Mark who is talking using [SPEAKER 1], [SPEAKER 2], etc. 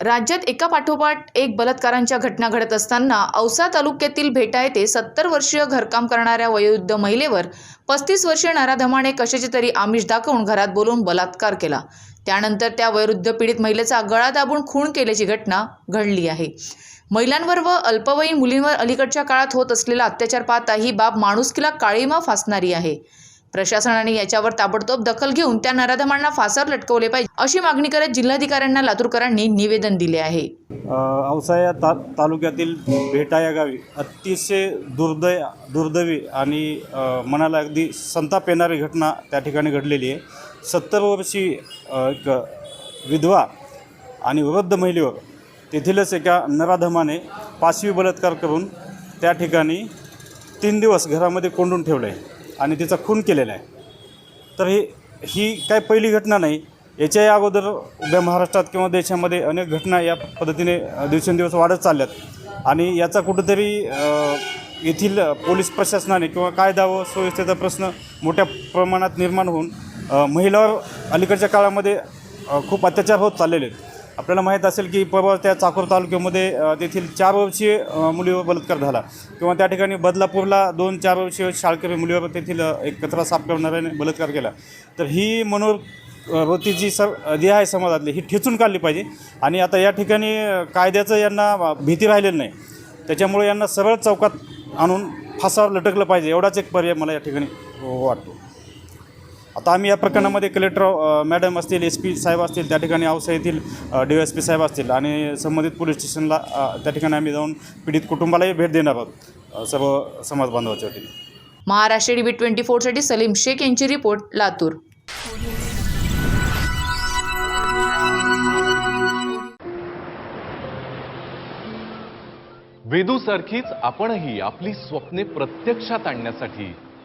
[SPEAKER 1] राज्यात एका पाठोपाठ एक बलात्कारांच्या घटना घडत असताना औसा तालुक्यातील भेटा येथे सत्तर वर्षीय घरकाम करणाऱ्या वयोवृद्ध महिलेवर पस्तीस वर्षीय नराधमाने कशाचे तरी आमिष दाखवून घरात बोलवून बलात्कार केला. त्यानंतर त्या वयोवृद्ध पीडित महिलेचा गळा दाबून खून केल्याची घटना घडली आहे. महिलांवर व अल्पवयीन मुलींवर अलीकडच्या काळात होत असलेला अत्याचार पाहता ही बाब माणुसकीला काळीमा फासणारी आहे. प्रशासनाने याच्यावर ताबडतोब दखल घेऊन त्या नराधमांना फासावर लटकवले पाहिजे अशी मागणी करत जिल्हाधिकाऱ्यांना लातूरकरांनी निवेदन दिले आहे.
[SPEAKER 2] औसा या ता तालुक्यातील भेटा या गावी अतिशय दुर्दय दुर्दैवी आणि मनाला अगदी संताप येणारी घटना त्या ठिकाणी घडलेली आहे. सत्तर वर्षी एक विधवा आणि वृद्ध महिलेवर तेथीलच एका नराधमाने पाचवी बलात्कार करून त्या ठिकाणी तीन दिवस घरामध्ये कोंडून ठेवलं. आहे आणि तिचा खून केलेला आहे. तर ही ही काय पहिली घटना नाही याच्याही अगोदर उभ्या महाराष्ट्रात किंवा देशामध्ये अनेक घटना या पद्धतीने दिवसेंदिवस वाढत चालल्यात. आणि याचा कुठंतरी येथील पोलीस प्रशासनाने किंवा कायदा व सुव्यवस्थेचा प्रश्न मोठ्या प्रमाणात निर्माण होऊन महिलावर अलीकडच्या काळामध्ये खूप अत्याचार होत चाललेले आहेत. आपल्याला माहीत असेल की परवा त्या चाकूर तालुक्यामध्ये तेथील चार वर्षीय मुलीवर बलात्कार झाला. किंवा त्या ठिकाणी बदलापूरला दोन चार वर्षीय शाळकरी मुलीवर तेथील एक कचरा साफ करणाऱ्याने बलात्कार केला. तर ही मनोर वृत्ती जी सर जी आहे समाजातली ही ठेचून काढली पाहिजे. आणि आता या ठिकाणी कायद्याचं यांना भीती राहिलेली नाही. त्याच्यामुळे यांना सरळ चौकात आणून फासावर लटकलं पाहिजे. एवढाच एक पर्याय मला या ठिकाणी वाटतो. आता आम्ही या प्रकरणामध्ये कलेक्टर मॅडम असतील एस पी साहेब असतील त्या ठिकाणी औसा येथील डी एस पी साहेब असतील आणि संबंधित पोलीस स्टेशनला त्या ठिकाणी आम्ही जाऊन पीडित कुटुंबालाही भेट देणार आहोत सर्व समाज बांधवाच्या वतीने.
[SPEAKER 1] महाराष्ट्र डी बी ट्वेंटी फोरसाठी सलीम शेख यांची रिपोर्ट लातूर.
[SPEAKER 3] वेदूसारखीच आपणही आपली स्वप्ने प्रत्यक्षात आणण्यासाठी